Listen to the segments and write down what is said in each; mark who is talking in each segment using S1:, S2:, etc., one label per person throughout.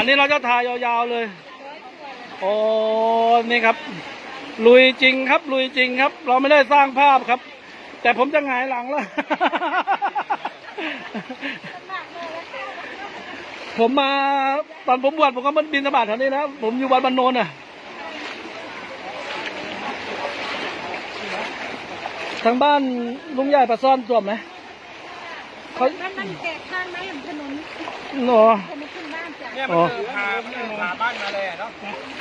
S1: อันนี้เราจะถ่ายยาวๆเลย โอ้นี่ครับ ลุยจริงครับ ลุยจริงครับ เราไม่ได้สร้างภาพครับ แต่ผมจะหงายหลังแล้ว ผมมาตอนผมบวชผมก็มันบินสบาทแถวนี้นะ ผมอยู่วัดบรรโนนอะทางบ้านลุงใหญ่ปลาซ่อนจวมไหม เขา
S2: มันมันแกะข้างไหมถนน
S1: หนอ
S2: จะไม่ขึ้นบ้านจ้ะ
S3: เนี่ยมันคือพามันคือพาบ้านมาเลยอะเนาะ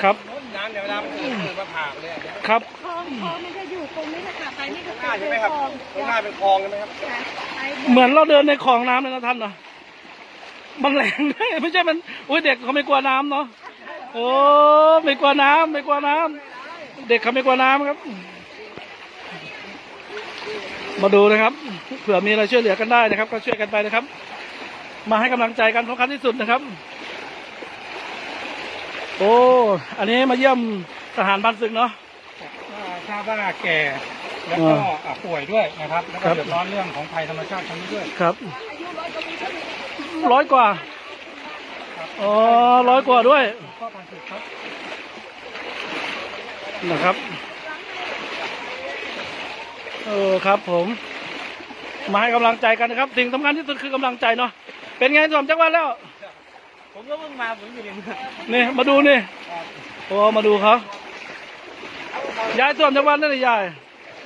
S1: ครับ
S3: โน้นน้ำเดี๋ยวเวลามันคือคือมาผ่าเลยอะ
S1: ครับ
S2: คลองคลองมันจะอยู่ตรงนี้นะคะไปนี่ก็
S3: ข้างหน้าใช่ไหมครับ
S2: คลอง
S3: ข้างหน้าเป็นคลองใช่ไหมครับ
S2: จ้ะไป
S1: เหมือนเราเดินในคลองน้ำเลยนะท่านเนาะมันแรงด้วยไม่ใช่มันอุ้ยเด็กเขาไม่กลัวน้ำเนาะโอ้ไม่กลัวน้ำไม่กลัวน้ำเด็กเขาไม่กลัวน้ำครับ มาดูนะครับ เผื่อมีอะไรช่วยเหลือกันได้นะครับ ก็ช่วยกันไปนะครับ มาให้กำลังใจกันสำคัญที่สุดนะครับ โอ้อันนี้มาเยี่ยมทหารบ้านศึกเนาะ
S3: ทราบว่าแก่แล้วก็อะป่วยด้วยนะครับ แล้วก็
S1: ครับ
S3: เดือดร้อนเรื่องของภัยธรรมชาติทั้งนี้ด้วย
S1: ครับร้อยกว่าอ๋อร้อยกว่าด้วย
S3: ก็ผ่านสุดครับ
S1: นะครับ เออครับผม มาให้กำลังใจกันนะครับ สิ่งสำคัญที่สุดคือกำลังใจเนาะเป็นไงสมจังหวัดแล้ว
S3: ผมก็เพิ่งมาผมอยู่ในเมือง
S1: นี่มาดูนี่โอ้มาดูเขายายสวมจังหวัดนั่นเลยยาย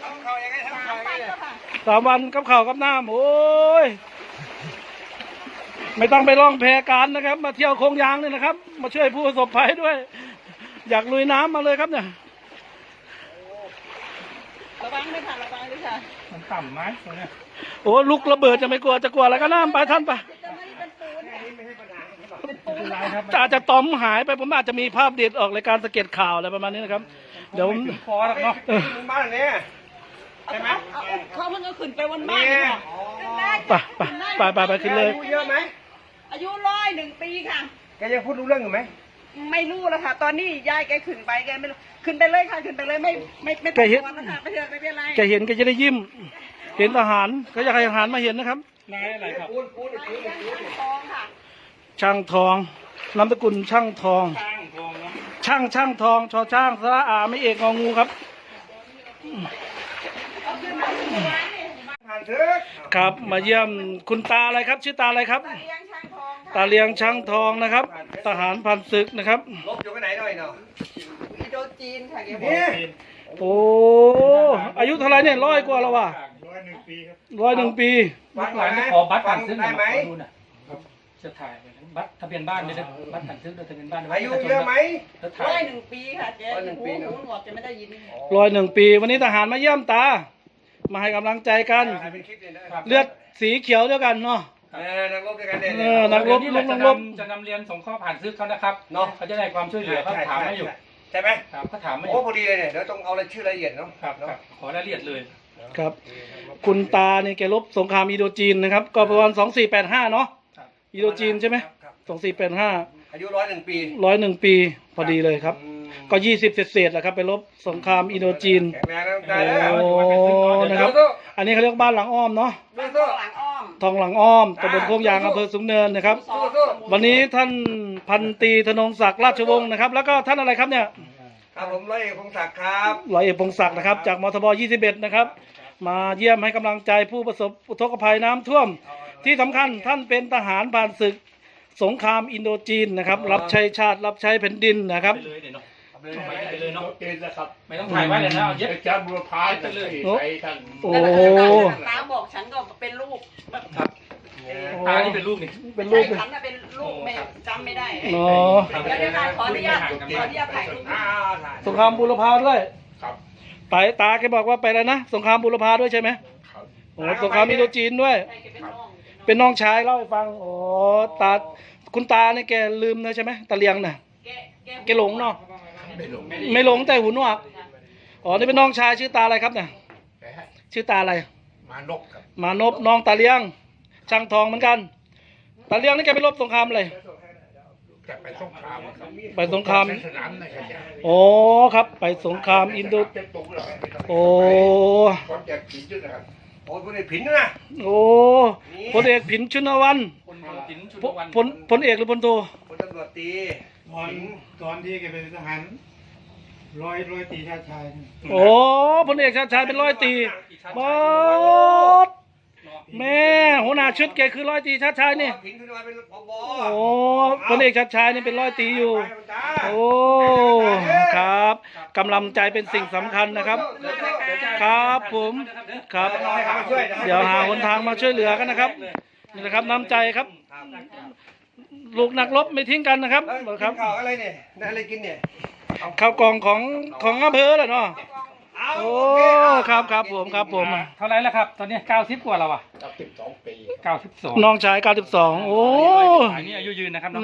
S3: ทำเขายังไงทำเขายังไงเนี่ย
S1: สามวันกับข้าวกับน้ำโอ้ยไม่ต้องไปล่องแพกันนะครับ มาเที่ยวโคงยางนี่นะครับ มาช่วยผู้ประสบภัยด้วย อยากลุยน้ำมาเลยครับเนี่ย
S2: ระวังด้วยค่ะระวังด้วย ค่ะ
S3: มันต่ำไหมตรงเนี้ย
S1: โอ้ลุกระเบิดจะไม่กลัวจะกลัวอะไรก็น้ำไปท่านไป
S2: จะไม่เป็นปูนค่ะ
S3: ไม่เป็นไรครับ
S1: อาจจะตอมหายไปผมอาจจะมีภาพเด็ดออกรายการสเก็ตข่าวอะไรประมาณนี้นะครับ เดี๋ยวผม
S3: ไม่ถึงคอหรอกเนาะถึงบ้านเนี่ยใช่ไหม
S2: เอาเอาเขาเพิ่งเอาขึ้นไปวันบ้าน
S3: เนี่ย
S2: ค่ะ
S1: ไปไปไปไปไปขึ้นเลย
S3: อายุเยอะไหม
S2: อายุร้อยหนึ่งปีค่ะ
S3: แกยังพูดรู้เรื่องอยู่ไหม
S2: ไม่รู้แล้วค่ะ ตอนนี้ยายแกขึ้นไปแกไม่รู้ขึ้นไปเลยค่ะขึ้นไปเลยไม่ไม่ไม่ต้
S1: แก
S2: อง
S1: เห็น
S2: กลัวนะคะไม่เป็นไรไม่เป็นไร
S1: แกเห็นแกจะได้ยิ้ม เห็นทหารก็อยากให้ทหารมาเห็นนะครับ
S3: นายอะไรครับ
S2: ทองค่ะ
S1: ช่างทองนามสกุลช่างทอง
S3: ช่างทองนะ
S1: ช่างช่างทองชอช่างสระอาไม่เอกงองูครับ
S3: ผ่านเถอะ
S1: ครับ มาเยี่ยมคุณตาอะไรครับ ชื่อตาอะไรครับ
S2: เลี้ยงช้างทองค่ะ
S1: ตาเลียงช่างทองนะครับ ทหารพันศึกนะครับ
S3: ลบอยู่ไปไหนหน่อยเนาะ
S2: อินโดจีนค่ะแกบอก
S3: นี่
S1: โอ้ อายุเท่าไหรเนี่ยร้อยกว่าแล้วว่ะ
S3: ร้อยหนึ่งปีครับ
S1: ร้อยหนึ่งปี
S3: วัดไห
S4: หลาน
S3: น
S4: ขอบัตรผ่านซื้อห
S3: ได้
S4: น่อย
S3: ไหม
S4: ขอดูหน่อยจะถ่ายไปนะบัตรทะเบียนบ้านเลยนะบัตรผ่านซื้อด้วยทะเบียนบ้าน
S3: อายุเยอะไหม
S4: แล้วถ่า
S2: ร้อย
S4: ย
S2: หนึ่งปีค่ะแก
S3: ร้อยหนึ่งปีเนอะ
S2: หูหนวกจะไม่ได้ยิน
S1: ร้อยหนึ่งปี วันนี้ทหารมาเยี่ยมตา มาให้กำลังใจกัน
S3: ถ่ายเป็นคลิปเลยนะ
S1: เลือดสีเขียวเดียวกันเนาะ
S3: เออนักรบด้วยกันเนี่ย
S1: เออนักรบ
S4: เดี๋ยวนี้เราจะนำจะนำเรียนส่งข้อผ่านซื้อเขานะครับ
S3: เนาะ
S4: เขาจะได้ความช่วยเหลือเขาถามมาอยู่
S3: ใช่ไหม
S4: ครับเขาถามมาอ
S3: โอ้
S4: ยู่
S3: พอดีเลยเนี่ยเดี๋ยวต้องเอารายชื่อรายละเอียดเนาะ
S4: ครับครับขอรายละเอียดเลย
S1: ครับ คุณตาเนี่ยแกลบสงครามอินโดจีนนะครับก็ประมาณสองสี่แปดห้าเนาะ
S4: ครับ
S1: อินโดจีนใช่ไหม
S3: ครับ
S1: สองสี่แปดห้า
S3: อายุร้อยหนึ่งปี
S1: ร้อยหนึ่งปีพอดีเลยครับ
S3: อืม
S1: ก็ยี่สิบเศษๆแหละครับ ไปลบสงครามอินโดจีน
S3: แข็งแรงนะได้แล้ว
S1: โอ้นะครับ อันนี้เขาเรียกบ้านหลังอ้อมเนาะ
S2: บ้านทองหลังอ้อม
S1: ทองหลังอ้อมตำบลโคกยางอำเภอสูงเนินนะครับ
S2: สอง
S1: วันนี้ท่านพันตรีธนงศักดิ์ราชวงศ์นะครับ แล้วก็ท่านอะไรครับเนี่ย
S3: ครับผมร้อยเอกพงศักดิ์ครับ
S1: ร้อยเอกพงศักดิ์นะครับ จากมทบ 21 นะครับ มาเยี่ยมให้กำลังใจผู้ประสบอุทกภัยน้ำท่วม ที่สำคัญท่านเป็นทหารผ่านศึกสงครามอินโดจีนนะครับ รับใช้ชาติรับใช้แผ่นดินนะครับ
S4: ไปเลยเดี๋ยวเนาะ
S3: เลย
S4: ไปเลยเนาะ
S5: เกณฑ์นะครับ
S4: ไม่ต้องถ่ายไว้เลยนะเอาเย็บ
S5: อาจารย์บุรพาจะเลยใช้ท่าน
S1: โอ้
S2: ตาบอกฉันก็เป็นลูก
S4: ครับตานี่เป็นลูกนี่
S1: เป็นลูก
S2: ฉันน่ะเป็นลูกแม่จำไม่ได้
S1: เนาะ
S2: เดี๋ยวเดี๋ยวขออนุญาตขออนุญาตถ่ายรูป
S3: อ่าถ่าย
S1: สงครามบุรพาด้วย
S5: ครับ
S1: ไปตาแกบอกว่าไปแล้วนะ สงครามบุรพาด้วยใช่ไหม
S5: ครับ
S1: โอ้สงครามอินโดจีนด้วย
S2: ใครแกเป็นน้อง
S1: เป็นน้องชายเล่าให้ฟังโอ้ตา คุณตาเนี่ยแกลืมนะใช่ไหมตาเลียงน่ะ
S2: แกแก
S1: แกหลงเนาะ
S5: ไม่หลง
S1: ไม่หลงแต่หูหนวกอ๋อนี่เป็นน้องชายชื่อตาอะไรครับเนี่ย
S5: นะฮะ
S1: ชื่อตาอะไร
S5: มานกครับ
S1: มานพน้องตาเลี้ยง ช่างทองเหมือนกัน ตาเลี้ยงนี่แกไปรบสงครามอะไร
S5: จะไปสงครามครับ
S1: ไปสงคราม
S5: สนามในขยะ
S1: โอ้ครับ ไปสงครามอินโด
S5: จ็บตรงเลย
S1: โอ้
S5: คนจกผีจุดนะครับ
S3: โอ้ยพวกผินนะ
S1: โอ้พลเอกผินชุนวัน
S4: คนจินชุน
S1: พ
S4: วัน
S1: พลพลเอกหรือพลโท
S3: พลตำรวจ
S6: ตี
S3: ตอนตอนที่แกเป็นทหารร้อยร้อยตีชาติชายนี่
S1: โอ้พลเอกชาติชายเป็นร้อยตีบอสแม่หัวหน้าชุดแกคือร้อยตีชาติชายนี่
S6: ผิงขึ้นมาเป็นผบ
S1: โอ้พลเอกชาติชายนี่เป็นร้อยตีอยู่ โอ้ ครับกำลังใจเป็นสิ่งสำคัญนะครับ ครับผมครับ เดี๋ยวหาหนทางมาช่วยเหลือกันนะครับนี่นะครับน้ำใจครับ ลูกนักรบไม่ทิ้งกันนะครับครับ
S6: ข่าวอะไรเนี่ยได้อะไรกินเนี่ย
S1: ข้าวกล่องของของอำเภอแหละเนาะ โอ้ ครับครับผมครับผม
S4: เท่าไหรแล้วครับ ตอนนี้เก้าสิบกว่าแล้วอะ
S5: กับสิบสองปี
S4: เก้าสิบสอง
S1: น้องชาย 92 โอ้
S4: อันนี้อายุยืนนะครับน้อง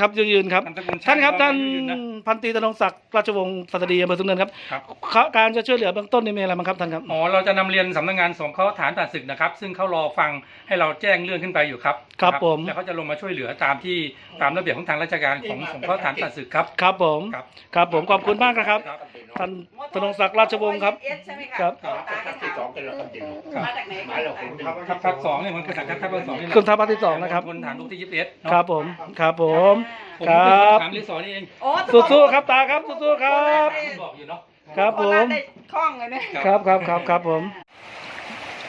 S1: ครับยืนๆครับ
S4: นามสกุล
S1: ท่านครับท่าน
S4: อายุยืนนะ
S1: พันตรีธนงศักดิ์ราชวงศ์สัตดีอำเภอสุนเนินครับ
S4: ครับ
S1: เขาการจะช่วยเหลือเบื้องต้นนี่มีอะไรบ้างครับท่านครับ
S4: อ๋อเราจะนำเรียนสำนักงานสงเคราะห์ฐานผ่านศึกนะครับ ซึ่งเขารอฟังให้เราแจ้งเรื่องขึ้นไปอยู่ครับ
S1: ครับผม
S4: แล้วเขาจะลงมาช่วยเหลือตามที่ตามระเบียบของทางราชการของสงเคราะห์ฐานผ่านศึกครับ
S1: ครับผม
S4: ครับ
S1: ครับผมขอบคุณมากนะครับ
S4: ครับ
S1: ท่านธนงศักดิ์ราชวงศ์ครับ
S2: ใช่ไหมะ
S1: ครับ
S2: ตาแก
S5: ที่
S2: ถาม
S5: สองเป็นเราคนเดียว
S2: มาจากไหน
S5: มาแล้วผม
S3: ครับ
S4: ทัพภาคสองเนี่ยมันคือสังกัดทัพภาคสองนี่แหละ
S1: คุณทัพภาคที่สองนะครับ
S4: คนฐานลูกที่ยี่สิบเอ็ดเนาะ
S1: ครับผม ครับผม
S4: ผม
S1: ค
S4: เป็น
S1: รับ
S4: ฐานรีสอร์ทนี่เอง
S2: โอ้
S1: สู้ๆครับตาครับสู้ๆครับ
S4: บอกอยู่เนาะ
S1: ครับผม
S2: ได้คล่องเลยเนี่ย
S1: ครับครับครับครับผม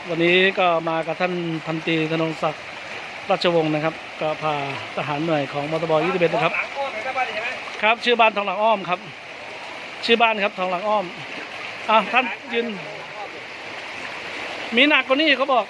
S1: วันนี้ก็มากับท่านพันตรีธนงศักดิ์ราชวงศ์นะครับ ก็พาทหารหน่วยของมตบ21นะครับ
S6: หลังก้อนของชาวบ้านใช่ไหม
S1: ครับ ชื่อบ้านทองหลังอ้อมครับ ชื่อบ้านครับทองหลังอ้อมอะท่านยืนมีหนักกว่านี้เขาบอก